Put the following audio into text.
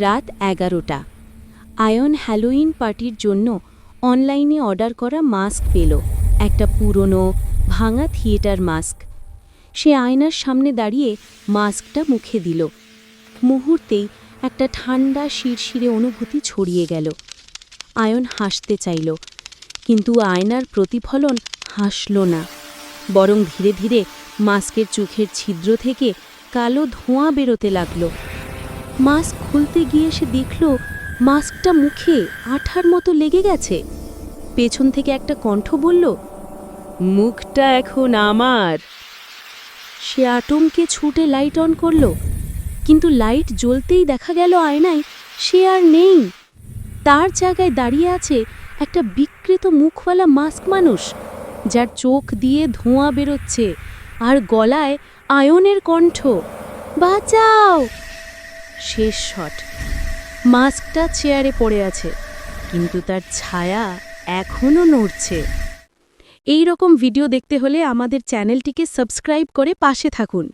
রাত এগারোটা। Ion Halloween পার্টির জন্য অনলাইনে অর্ডার করা মাস্ক পেল, একটা পুরনো, ভাঙা থিয়েটার মাস্ক। সে আয়নার সামনে দাঁড়িয়ে মাস্কটা মুখে দিল। মুহূর্তেই একটা ঠান্ডা শিরশিরে অনুভূতি ছড়িয়ে গেল। আয়ন হাসতে চাইল, কিন্তু আয়নার প্রতিফলন হাসল না। বরং ধীরে ধীরে মাস্কের চোখের ছিদ্র থেকে কালো ধোঁয়া বেরোতে লাগল। মাস্ক খুলতে গিয়ে সে দেখল মাস্কটা মুখে আঠার মতো লেগে গেছে। পেছন থেকে একটা কণ্ঠ বলল, মুখটা এখন আমার। সে আটমকে ছুটে লাইট অন করল, কিন্তু লাইট জ্বলতেই দেখা গেল আয়নায় সে আর নেই। তার জায়গায় দাঁড়িয়ে আছে একটা বিকৃত মুখওয়ালা মাস্ক মানুষ, যার চোখ দিয়ে ধোঁয়া বেরোচ্ছে আর গলায় আয়নের কণ্ঠ, বাঁচাও! শেষ শট। মাস্কটা চেয়ারে পড়ে আছে, কিন্তু তার ছায়া এখনও নড়ছে। এই রকম ভিডিও দেখতে হলে আমাদের চ্যানেলটিকে সাবস্ক্রাইব করে পাশে থাকুন।